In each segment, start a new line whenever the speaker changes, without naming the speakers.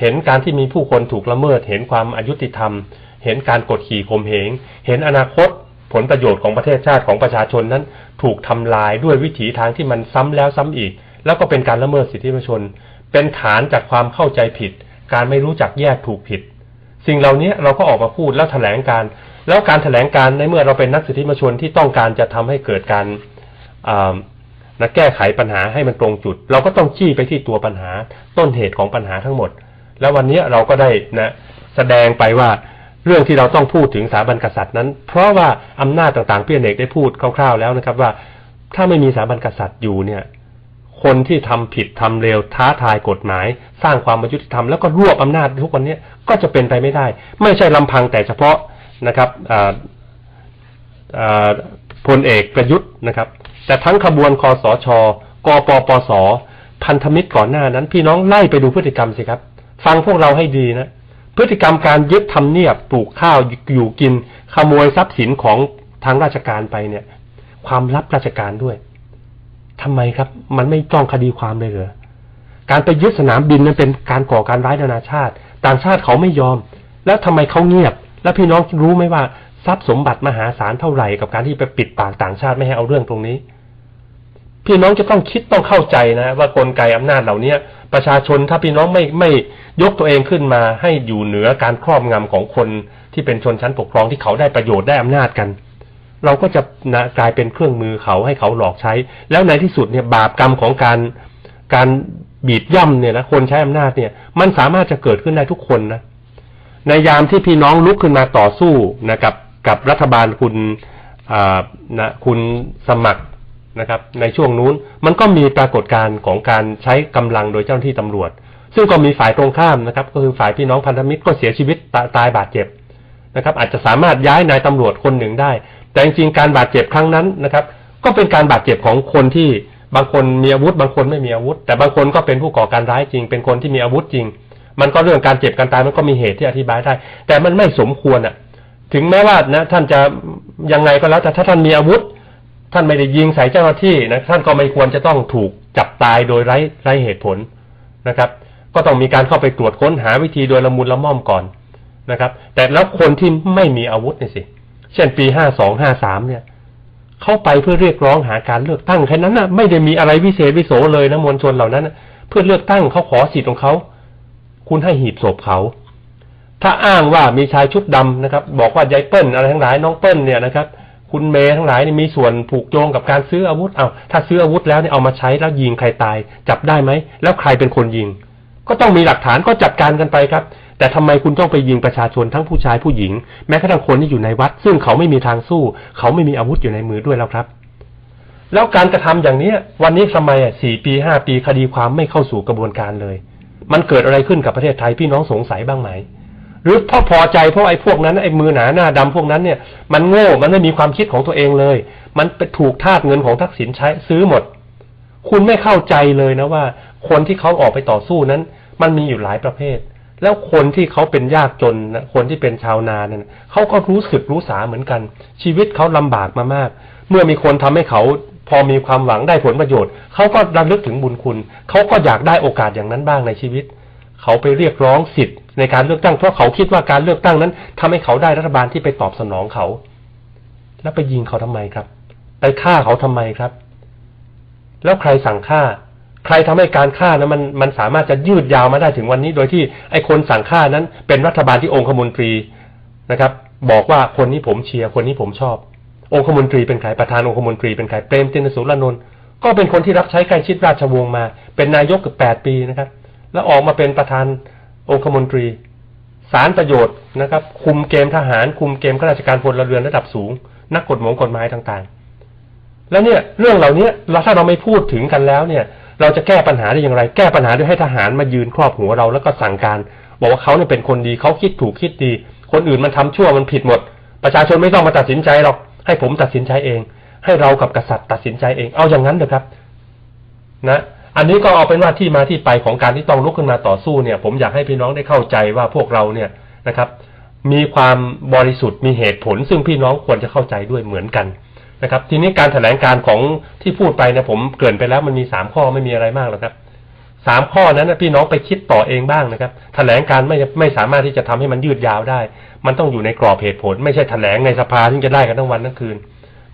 เห็นการที่มีผู้คนถูกละเมิด เห็นความอายุติธรรม เห็นการกดขี่ข่มเหง เห็นอนาคตผลประโยชน์ของประเทศชาติของประชาชนนั้น ถูกทำลายด้วยวิถีทางที่มันซ้ำแล้วซ้ำอีก แล้วก็เป็นการละเมิดสิทธิมนุษยชน เป็นฐานจากความเข้าใจผิด การไม่รู้จักแยกถูกผิด สิ่งเหล่านี้เราก็ออกมาพูดแล้วแถลงการแล้วการแถลงการในเมื่อเราเป็นนักสิทธิมนุษยชนที่ต้องการจะทำให้เกิดการนะแก้ไขปัญหาให้มันตรงจุด เราก็ต้องจี้ไปที่ตัวปัญหาต้นเหตุของปัญหาทั้งหมด แล้ววันนี้เราก็ได้นะแสดงไปว่าเรื่องที่เราต้องพูดถึงสถาบันกษัตริย์นั้น เพราะว่าอำนาจต่างๆพี่อเนกได้พูดคร่าวๆแล้วนะครับ ว่าถ้าไม่มีสถาบันกษัตริย์อยู่เนี่ย คนที่ทำผิดทำเร็วท้าทายกฎหมาย สร้างความอายุติธรรมแล้วก็รวบอำนาจทุกวันนี้ก็จะเป็นไปไม่ได้ ไม่ใช่ลำพังแต่เฉพาะนะครับพลเอกประยุทธ์นะครับ แต่ทั้งขบวนคอสชกปปส พันธมิตรก่อนหน้านั้น พี่น้องไล่ไปดูพฤติกรรมสิครับ ฟังพวกเราให้ดีนะ พฤติกรรมการยึดทำเนียบปลูกข้าวอยู่กิน ขโมยทรัพย์สินของทางราชการไปเนี่ย ความลับราชการด้วยทำไมครับ มันไม่จ้องคดีความเลยเหรอการไปยึดสนามบินนั้นเป็นการก่อการร้ายนานาชาติ ต่างชาติเขาไม่ยอม แล้วทำไมเขาเงียบ แล้วพี่น้องรู้ไหมว่าทรัพย์สมบัติมหาศาลเท่าไหร่กับการที่ไปปิดปากต่างชาติไม่ให้เอาเรื่องตรงนี้ พี่น้องจะต้องคิดต้องเข้าใจนะว่ากลไกอำนาจเหล่านี้ประชาชนถ้าพี่น้องไม่ไม่ยกตัวเองขึ้นมา ให้อยู่เหนือการครอบงำของคนที่เป็นชนชั้นปกครองที่เขาได้ประโยชน์ได้อำนาจกัน เราก็จะนะกลายเป็นเครื่องมือเขาให้เขาหลอกใช้ แล้วในที่สุดเนี่ยบาปกรรมของการการบีบย่ำเนี่ยนะคนใช้อำนาจเนี่ย มันสามารถจะเกิดขึ้นได้ทุกคนนะในยามที่พี่น้องลุกขึ้นมาต่อสู้นะครับกับรัฐบาลคุณอ่านะคุณสมัคร นะครับในช่วงนู้นมันก็มีปรากฏการณ์ของการใช้กำลังโดยเจ้าหน้าที่ตำรวจ ซึ่งก็มีฝ่ายตรงข้ามนะครับ ก็คือฝ่ายพี่น้องพันธมิตรก็เสียชีวิตตาตายบาดเจ็บนะครับ อาจจะสามารถย้ายนายตำรวจคนหนึ่งได้ แต่จริงๆการบาดเจ็บครั้งนั้นนะครับ ก็เป็นการบาดเจ็บของคนที่บางคนมีอาวุธ บางคนไม่มีอาวุธ แต่บางคนก็เป็นผู้ก่อการร้ายจริง เป็นคนที่มีอาวุธจริง มันก็เรื่องการเจ็บการตายมันก็มีเหตุที่อธิบายได้ แต่มันไม่สมควรอะ ถึงแม้ว่านะท่านจะยังไงก็แล้วแต่ถ้าท่านมีอาวุธ ท่านไม่ได้ยิงใส่เจ้าหน้าที่นะท่านก็ไม่ควรจะต้องถูกจับตายโดยไร้ไร้เหตุผลนะครับ ก็ต้องมีการเข้าไปตรวจค้นหาวิธีโดยละมุนละม่อมก่อนนะครับ แต่แล้วคนที่ไม่มีอาวุธนี่สิ เช่นปีห้าสองห้าสามเนี่ยเข้าไปเพื่อเรียกร้องหาการเลือกตั้งแค่นั้นนะไม่ได้มีอะไรวิเศษวิโสเลยนะมวลชนเหล่านั้นนะเพื่อเลือกตั้งเขาขอสิทธิ์ของเขา คุณให้หีบศพเขา ถ้าอ้างว่ามีชายชุดดำนะครับ บอกว่ายายเปิ้ลอะไรทั้งหลายน้องเปิ้ลเนี่ยนะครับ คุณเมย์ทั้งหลายนี่มีส่วนผูกโยงกับการซื้ออาวุธเอาถ้าซื้ออาวุธแล้วเนี่ยเอามาใช้แล้วยิงใครตาย จับได้ไหม แล้วใครเป็นคนยิง ก็ต้องมีหลักฐานก็จัดการกันไปครับ แต่ทำไมคุณต้องไปยิงประชาชนทั้งผู้ชายผู้หญิง แม้กระทั่งคนที่อยู่ในวัด ซึ่งเขาไม่มีทางสู้ เขาไม่มีอาวุธอยู่ในมือด้วยแล้วครับ แล้วการกระทำอย่างเนี้ย วันนี้ทำไมอะสี่ปีห้าปีคดีความไม่เข้าสู่กระบวนการเลย มันเกิดอะไรขึ้นกับประเทศไทยพี่น้องสงสัยบ้างไหม หรือพราะพอใจเพราะไอ้พวกนั้นไอ้มือหนาหน้าดำพวกนั้นเนี่ย มันโง่มันไม่มีความคิดของตัวเองเลย มันไปถูกทาสเงินของทักษิณใช้ซื้อหมด คุณไม่เข้าใจเลยนะว่า คนที่เขาออกไปต่อสู้นั้น มันมีอยู่หลายประเภท แล้วคนที่เขาเป็นยากจนนะคนที่เป็นชาวนาเนี่ยเขาก็รู้สึกรู้สาเหมือนกัน ชีวิตเขาลำบากมามาก เมื่อมีคนทำให้เขาพอมีความหวังได้ผลประโยชน์เขาก็ระลึกถึงบุญคุณเขาก็อยากได้โอกาสอย่างนั้นบ้างในชีวิต เขาไปเรียกร้องสิทธิ ในการเลือกตั้งเพราะเขาคิดว่าการเลือกตั้งนั้นทำให้เขาได้รัฐบาลที่ไปตอบสนองเขา แล้วไปยิงเขาทำไมครับ ไปฆ่าเขาทำไมครับ แล้วใครสั่งฆ่า ใครทำให้การฆ่านะมันมันสามารถจะยืดยาวมาได้ถึงวันนี้ โดยที่ไอ้คนสั่งฆ่านั้น เป็นรัฐบาลที่องคมนตรีนะครับ บอกว่าคนนี้ผมเชียร์คนนี้ผมชอบ องคมนตรีเป็นใครประธานองคมนตรีเป็นใครเปรมตินสุรนนท์ก็เป็นคนที่รับใช้ใกล้ชิดราชวงศ์มา เป็นนายกเกือบแปดปีนะครับ แล้วออกมาเป็นประธาน องคมนตรี สารประโยชน์นะครับ คุมเกมทหาร คุมเกมข้าราชการพลเรือนระดับสูง นักกฎหมายกฎหมายต่างๆ แล้วเนี่ยเรื่องเหล่านี้เราถ้าเราไม่พูดถึงกันแล้วเนี่ย เราจะแก้ปัญหาได้อย่างไร แก้ปัญหาด้วยให้ทหารมายืนครอบหัวเราแล้วก็สั่งการ บอกว่าเขาเนี่ยเป็นคนดีเขาคิดถูกคิดดี คนอื่นมันทำชั่วมันผิดหมด ประชาชนไม่ต้องมาตัดสินใจหรอกให้ผมตัดสินใจเอง ให้เรากับกษัตริย์ตัดสินใจเองเอาอย่างนั้นเถอะครับ นะ อันนี้ก็เอาเป็นว่าที่มาที่ไปของการที่ต้องลุกขึ้นมาต่อสู้เนี่ย ผมอยากให้พี่น้องได้เข้าใจว่าพวกเราเนี่ยนะครับ มีความบริสุทธิ์มีเหตุผล ซึ่งพี่น้องควรจะเข้าใจด้วยเหมือนกันนะครับ ทีนี้การแถลงการของที่พูดไปเนี่ยผมเกริ่นไปแล้วมันมีสามข้อไม่มีอะไรมากหรอกครับสามข้อนั้นนะพี่น้องไปคิดต่อเองบ้างนะครับแถลงการไม่ไม่สามารถที่จะทำให้มันยืดยาวได้ มันต้องอยู่ในกรอบเหตุผล ไม่ใช่แถลงในสภาที่จะได้กันทั้งวันทั้งคืน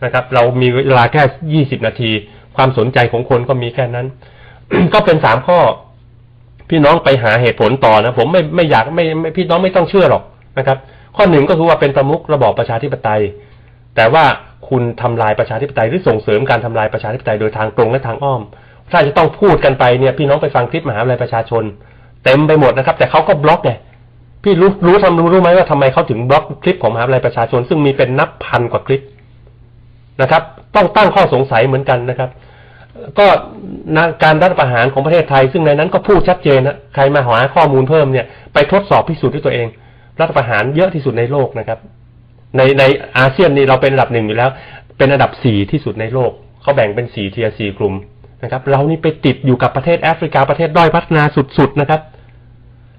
นะครับ เรามีเวลาแค่ยี่สิบนาที ความสนใจของคนก็มีแค่นั้น ก็เป็นสามข้อ พี่น้องไปหาเหตุผลต่อนะผมไม่ไม่อยากไม่ไม่พี่น้องไม่ต้องเชื่อหรอกนะครับ ข้อหนึ่งก็คือว่าเป็นประมุขระบอบประชาธิปไตย แต่ว่าคุณทำลายประชาธิปไตยหรือส่งเสริมการทำลายประชาธิปไตยโดยทางตรงและทางอ้อม ถ้าจะต้องพูดกันไปเนี่ย พี่น้องไปฟังคลิปมหาวิทยาลัยประชาชน เต็มไปหมดนะครับ แต่เขาก็บล็อกไงพี่รู้รู้ทำรู้รู้ไหมว่าทำไมเขาถึงบล็อกคลิปของมหาวิทยาลัยประชาชน ซึ่งมีเป็นนับพันกว่าคลิปนะครับ ต้องตั้งข้อสงสัยเหมือนกันนะครับ ก็การรัฐประหารของประเทศไทย ซึ่งในนั้นก็พูดชัดเจนนะใครมาหาข้อมูลเพิ่มเนี่ยไปทดสอบพิสูจน์ด้วยตัวเอง รัฐประหารเยอะที่สุดในโลกนะครับ ในในอาเซียนนี่เราเป็นอันดับหนึ่งอยู่แล้ว เป็นอันดับสี่ที่สุดในโลกเขาแบ่งเป็นสี่เทียสี่กลุ่มนะครับ เรานี่ไปติดอยู่กับประเทศแอฟริกาประเทศด้อยพัฒนาสุดๆนะครับ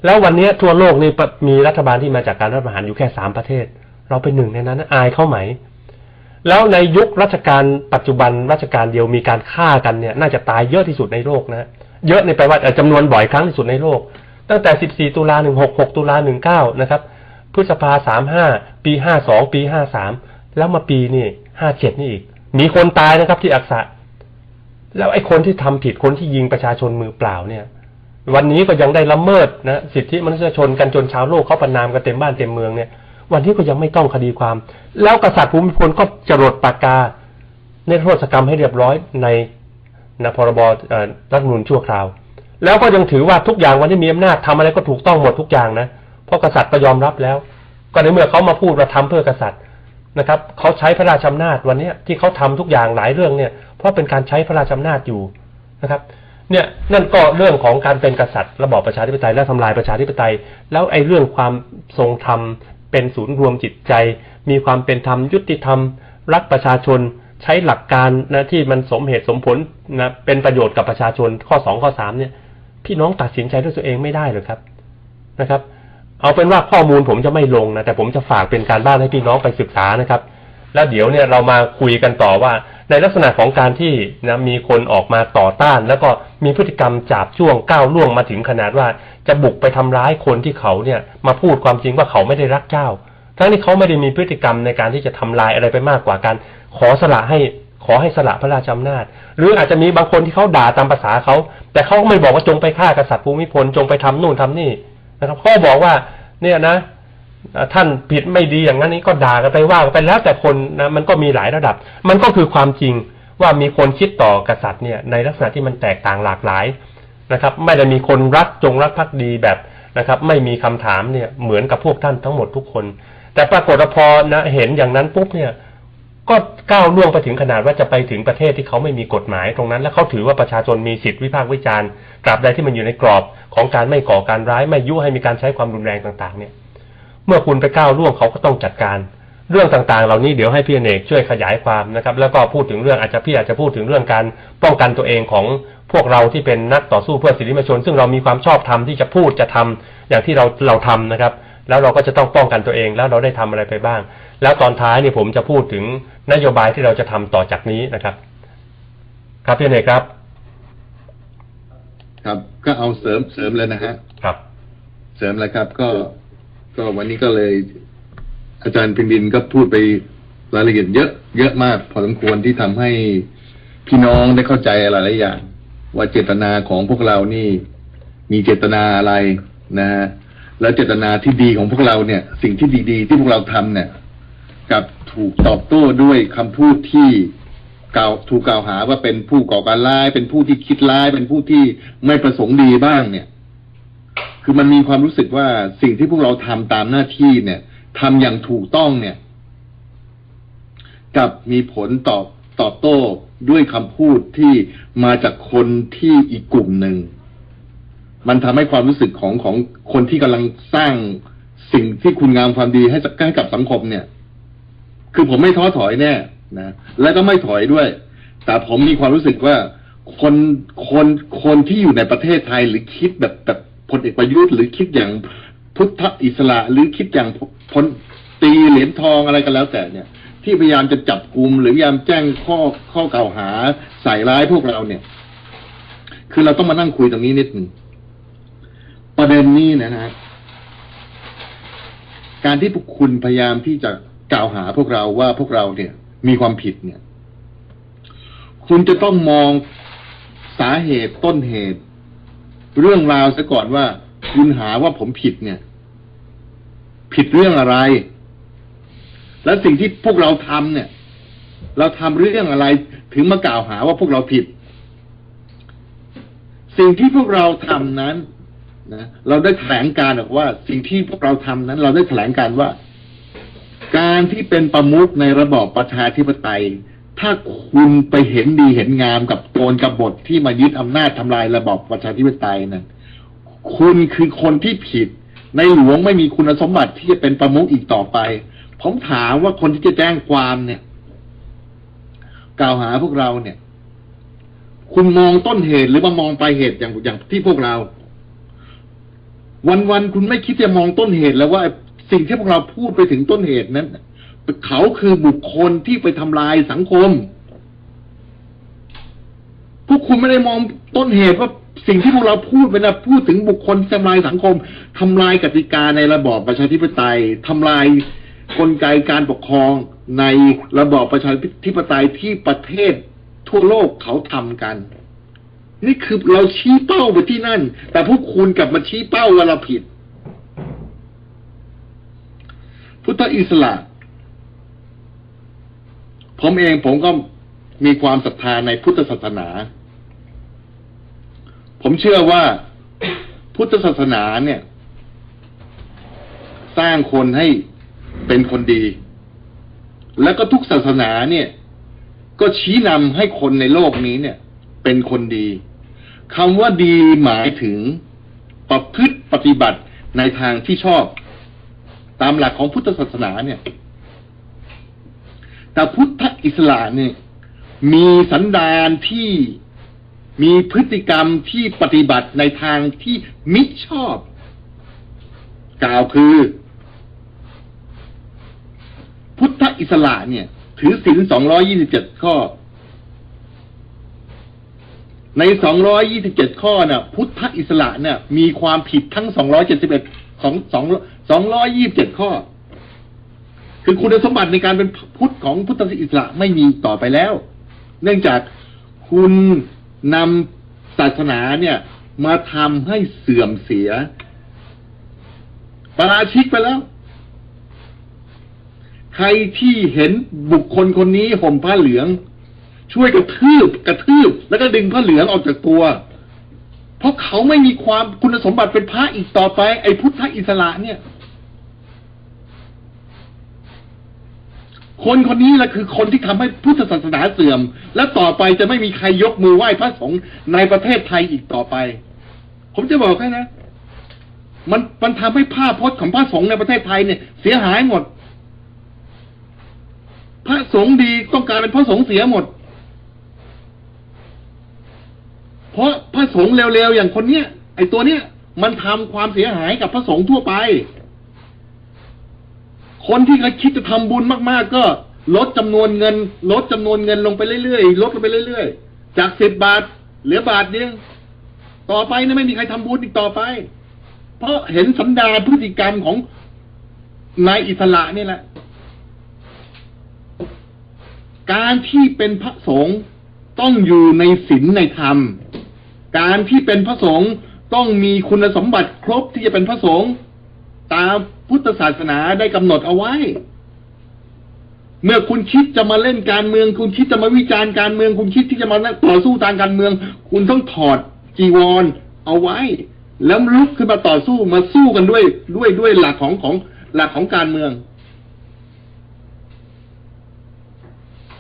แล้ววันนี้ทั่วโลกนี่มีรัฐบาลที่มาจากการรัฐประหารอยู่แค่สามประเทศ เราเป็นหนึ่งในนั้นอายเข้าไหม แล้วในยุครัชกาลปัจจุบันรัชกาลเดียวมีการฆ่ากันเนี่ย น่าจะตายเยอะที่สุดในโลกนะ เยอะในแปลว่าเอ่อจำนวนบ่อยครั้งที่สุดในโลก ตั้งแต่ 14 ตุลา 16 6 ตุลา 19 นะครับ พฤษภา 35 ปี 52 ปี 53 แล้วมาปีนี่ 57 นี่อีก มีคนตายนะครับที่อักษะ แล้วไอ้คนที่ทำผิดคนที่ยิงประชาชนมือเปล่าเนี่ย วันนี้ก็ยังได้ละเมิดนะสิทธิมนุษยชนกันจนชาวโลกเขาประนามกันเต็มบ้านเต็มเมืองเนี่ย วันนี้ก็ยังไม่ต้องคดีความ แล้วกษัตริย์ภูมิพลก็จรดปากกาในโทษกรรมให้เรียบร้อยในนะพรบรัฐธรรมนูญชั่วคราว แล้วก็ยังถือว่าทุกอย่างวันที่มีอำนาจทำอะไรก็ถูกต้องหมดทุกอย่างนะเพราะกษัตริย์ก็ยอมรับแล้ว ก็ในเมื่อเขามาพูดว่าทำเพื่อกษัตริย์นะครับเขาใช้พระราชอำนาจวันเนี้ยที่เขาทำทุกอย่างหลายเรื่องเนี่ย เพราะเป็นการใช้พระราชอำนาจอยู่นะครับ เนี่ยนั่นก็เรื่องของการเป็นกษัตริย์ ระบอบประชาธิปไตยและทำลายประชาธิปไตย แล้วไอ้เรื่องความทรงธรรม เป็นศูนย์รวมจิตใจ มีความเป็นธรรมยุติธรรม รักประชาชนใช้หลักการนะที่มันสมเหตุสมผลนะเป็นประโยชน์กับประชาชนข้อสองข้อสามเนี่ย พี่น้องตัดสินใจด้วยตัวเองไม่ได้เลยครับนะครับ เอาเป็นว่าข้อมูลผมจะไม่ลงนะแต่ผมจะฝากเป็นการบ้านให้พี่น้องไปศึกษานะครับ แล้วเดี๋ยวเนี่ยเรามาคุยกันต่อว่า ในลักษณะของการที่นะมีคนออกมาต่อต้าน แล้วก็มีพฤติกรรมจาบจ้วงก้าวล่วงมาถึงขนาดว่าจะบุกไปทำร้ายคนที่เขาเนี่ยมาพูดความจริงว่าเขาไม่ได้รักเจ้า ทั้งที่เขาไม่ได้มีพฤติกรรมในการที่จะทำลายอะไรไปมากกว่าการขอสละให้ขอให้สละพระราชอำนาจ หรืออาจจะมีบางคนที่เขาด่าตามภาษาเขา แต่เขาก็ไม่บอกว่าจงไปฆ่ากษัตริย์ภูมิพลจงไปทำนู่นทำนี่นะครับเขาบอกว่าเนี่ยนะ ท่านผิดไม่ดีอย่างนั้นนี้ก็ด่ากันไปว่ากันไปแล้วแต่คนนะมันก็มีหลายระดับ มันก็คือความจริงว่ามีคนคิดต่อกษัตริย์เนี่ยในลักษณะที่มันแตกต่างหลากหลายนะครับ ไม่ได้มีคนรักจงรักภักดีแบบนะครับ ไม่มีคำถามเนี่ยเหมือนกับพวกท่านทั้งหมดทุกคน แต่ปรากฏพอนะเห็นอย่างนั้นปุ๊บเนี่ยก็ก้าวล่วงไปถึงขนาดว่าจะไปถึงประเทศที่เขาไม่มีกฎหมายตรงนั้น แล้วเขาถือว่าประชาชนมีสิทธิวิพากษ์วิจารณ์ตราบใดที่มันอยู่ในกรอบของการไม่ก่อการร้ายไม่ยุให้มีการใช้ความรุนแรงต่าง ๆ เนี่ย เมื่อคุณไปก้าวล่วงเขาก็ต้องจัดการ เรื่องต่างๆ เหล่านี้เดี๋ยวให้พี่อเนกช่วยขยายความนะครับ แล้วก็พูดถึงเรื่องอาจจะพี่อาจจะพูดถึงเรื่องการป้องกันตัวเองของพวกเราที่เป็นนักต่อสู้เพื่อสิทธิมนุษยชน ซึ่งเรามีความชอบธรรมที่จะพูดจะทำอย่างที่เราเราทำนะครับ แล้วเราก็จะต้องป้องกันตัวเองแล้วเราได้ทำอะไรไปบ้าง แล้วตอนท้ายเนี่ยผมจะพูดถึงนโยบายที่เราจะทำต่อจากนี้นะครับ ครับพี่อเนกครับ
ครับก็เอาเสริมเสริมเลยนะฮะ
ครับ
เสริมเลยครับก็ ก็วันนี้ก็เลย อาจารย์พิมดินก็พูดไปรายละเอียดเยอะเยอะมาก พอสมควรที่ทำให้พี่น้องได้เข้าใจหลายๆอย่าง ว่าเจตนาของพวกเรานี่ มีเจตนาอะไรนะฮะแล้วเจตนาที่ดีของพวกเราเนี่ย สิ่งที่ดีๆ ที่พวกเราทำเนี่ยกับถูกตอบโต้ด้วยคำพูดที่กล่าวถูกกล่าวหาว่าเป็นผู้ก่อการร้าย เป็นผู้ที่คิดร้าย เป็นผู้ที่ไม่ประสงค์ดีบ้างเนี่ย คือมันมีความรู้สึกว่าสิ่งที่พวกเราทำตามหน้าที่เนี่ยทำอย่างถูกต้องเนี่ย กับมีผลตอบตอบโต้ด้วยคำพูดที่มาจากคนที่อีกกลุ่มหนึ่ง มันทำให้ความรู้สึกของของคนที่กำลังสร้างสิ่งที่คุณงามความดีให้ให้กับสังคมเนี่ย คือผมไม่ท้อถอยแน่นะและก็ไม่ถอยด้วย แต่ผมมีความรู้สึกว่าคนคนคนที่อยู่ในประเทศไทยหรือคิดแบบแบบ พลเอกประยุทธ์หรือคิดอย่างพุทธอิสระหรือคิดอย่างพลตีเหรียญทองอะไรก็แล้วแต่เนี่ย ที่พยายามจะจับกลุ่มหรือพยายามแจ้งข้อข้อกล่าวหาใส่ร้ายพวกเราเนี่ย คือเราต้องมานั่งคุยตรงนี้นิดหนึ่งประเด็นนี้นะฮะการที่พวกคุณพยายามที่จะกล่าวหาพวกเราว่าพวกเราเนี่ย มีความผิดเนี่ย คุณจะต้องมองสาเหตุต้นเหตุ เรื่องราวซะก่อนว่า คุณหาว่าผมผิดเนี่ย ผิดเรื่องอะไร และสิ่งที่พวกเราทำเนี่ย เราทำเรื่องอะไร ถึงมากล่าวหาว่าพวกเราผิด สิ่งที่พวกเราทำนั้นนะเราได้แถลงการบอกว่า สิ่งที่พวกเราทำนั้น เราได้แถลงการว่า การที่เป็นประมุขในระบอบประชาธิปไตย ถ้าคุณไปเห็นดีเห็นงามกับโกนกบฏที่มายึดอำนาจทำลายระบอบประชาธิปไตยนั้นคุณคือคนที่ผิด ในหลวงไม่มีคุณสมบัติที่จะเป็นประมุขอีกต่อไป ผมถามว่าคนที่จะแจ้งความเนี่ย กล่าวหาพวกเราเนี่ย คุณมองต้นเหตุหรือว่ามองปลายเหตุอย่างอย่างที่พวกเรา วันวันๆคุณไม่คิดจะมองต้นเหตุแล้วว่าสิ่งที่พวกเราพูดไปถึงต้นเหตุนั้น เขาคือบุคคลที่ไปทำลายสังคม พวกคุณไม่ได้มองต้นเหตุว่าสิ่งที่พวกเราพูดไปนะพูดถึงบุคคลทำลายสังคมทำลายกติกาในระบอบประชาธิปไตยทำลายกลไกการปกครองในระบอบประชาธิปไตยที่ประเทศทั่วโลกเขาทำกัน นี่คือเราชี้เป้าไปที่นั่น แต่พวกคุณกลับมาชี้เป้าว่าเราผิด พุทธอิสระ ผมเองผมก็มีความศรัทธาในพุทธศาสนา ผมเชื่อว่าพุทธศาสนาเนี่ย สร้างคนให้เป็นคนดี แล้วก็ทุกศาสนาเนี่ย ก็ชี้นำให้คนในโลกนี้เนี่ย เป็นคนดีคำว่าดีหมายถึงประพฤติปฏิบัติในทางที่ชอบ ตามหลักของพุทธศาสนาเนี่ย แต่พุทธอิสระเนี่ยมีสันดานที่มีพฤติกรรมที่ปฏิบัติในทางที่มิชอบ กล่าวคือ พุทธอิสระเนี่ย ถือศีลสองร้อยี่สิบเจ็ดข้อ ในสองร้อยี่สิบเจ็ดข้อนี่ยพุทธอิสระเนี่ย มีความผิดทั้งสองร้อยเจ็ดสิบเอ็ดสองสองสองร้อยี่บเจ็ดข้อ คือคุณสมบัติในการเป็นพุทธของพุทธอิสระไม่มีต่อไปแล้ว เนื่องจากคุณนำศาสนาเนี่ย มาทำให้เสื่อมเสียปราชิกไปแล้ว ใครที่เห็นบุคคลคนนี้ห่มผ้าเหลือง ช่วยกระทืบกระทืบแล้วก็ดึงผ้าเหลืองออกจากตัว เพราะเขาไม่มีความคุณสมบัติเป็นพระอีกต่อไป ไอ้พุทธอิสระเนี่ย คนคนนี้แหละคือคนที่ทำให้พุทธศาสนาเสื่อม และต่อไปจะไม่มีใครยกมือไหว้พระสงฆ์ในประเทศไทยอีกต่อไป ผมจะบอกให้นะ มันมันทำให้ภาพพจน์ของพระสงฆ์ในประเทศไทยเนี่ย เสียหายหมด พระสงฆ์ดีต้องการเป็นพระสงฆ์เสียหมด เพราะพระสงฆ์เร็วๆอย่างคนเนี้ยไอ้ตัวเนี้ยมันทำความเสียหายกับพระสงฆ์ทั่วไป คนที่เขาคิดจะทำบุญมากๆ ก็ลดจำนวนเงิน ลดจำนวนเงินลงไปเรื่อยๆลดลงไปเรื่อยๆ จากสิบบาท เหลือบาทเดียวต่อไปนี่ยไม่มีใครทำบุญอีกต่อไป เพราะเห็นสันดานพฤติกรรมของนายอิสระนี่แหละ การที่เป็นพระสงฆ์ต้องอยู่ในศีลในธรรม การที่เป็นพระสงฆ์ต้องมีคุณสมบัติครบที่จะเป็นพระสงฆ์ ตามพุทธศาสนาได้กำหนดเอาไว้ เมื่อคุณคิดจะมาเล่นการเมือง คุณคิดจะมาวิจารณ์การเมือง คุณคิดที่จะมาต่อสู้ทางการเมือง คุณต้องถอดจีวรเอาไว้ แล้วลุกขึ้นมาต่อสู้มาสู้กันด้วยด้วยด้วยหลักของของหลักของการเมือง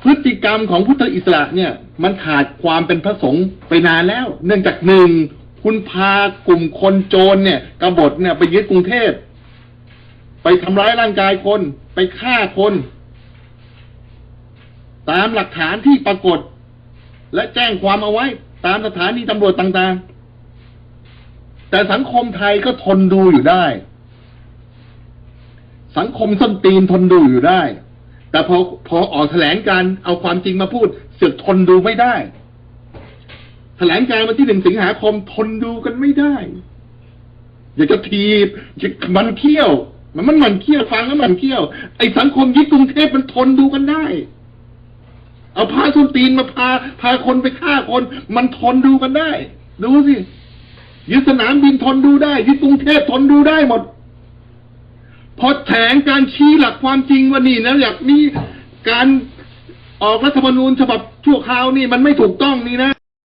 พฤติกรรมของพุทธอิสระเนี่ย มันขาดความเป็นพระสงฆ์ไปนานแล้ว เนื่องจากหนึ่งคุณพากลุ่มคนโจรเนี่ยกบฏเนี่ยไปยึดกรุงเทพ ไปทำร้ายร่างกายคน ไปฆ่าคน ตามหลักฐานที่ปรากฏ และแจ้งความเอาไว้ ตามสถานีตำรวจต่างๆ แต่สังคมไทยก็ทนดูอยู่ได้ สังคมส้นตีนทนดูอยู่ได้ แต่พอพอออกแถลงการเอาความจริงมาพูด เสือกทนดูไม่ได้ แถลงการวันที่หนึ่งสิงหาคมทนดูกันไม่ได้ อยากจะทีบมันเขี้ยว มันมันมันเขี้ยวฟังแล้วมันเขี้ยว ไอ้สังคมยึดกรุงเทพมันทนดูกันได้ เอาพาส้นตีนมาพา พาคนไปฆ่าคน มันทนดูกันได้ ดูสิยึดสนามบินทนดูได้ยึดกรุงเทพทนดูได้หมด พอแถงการชี้หลักความจริงว่านี่นะอยากนี่การออกรัฐธรรมนูญฉบับชั่วคราวนี่มันไม่ถูกต้องนี่นะ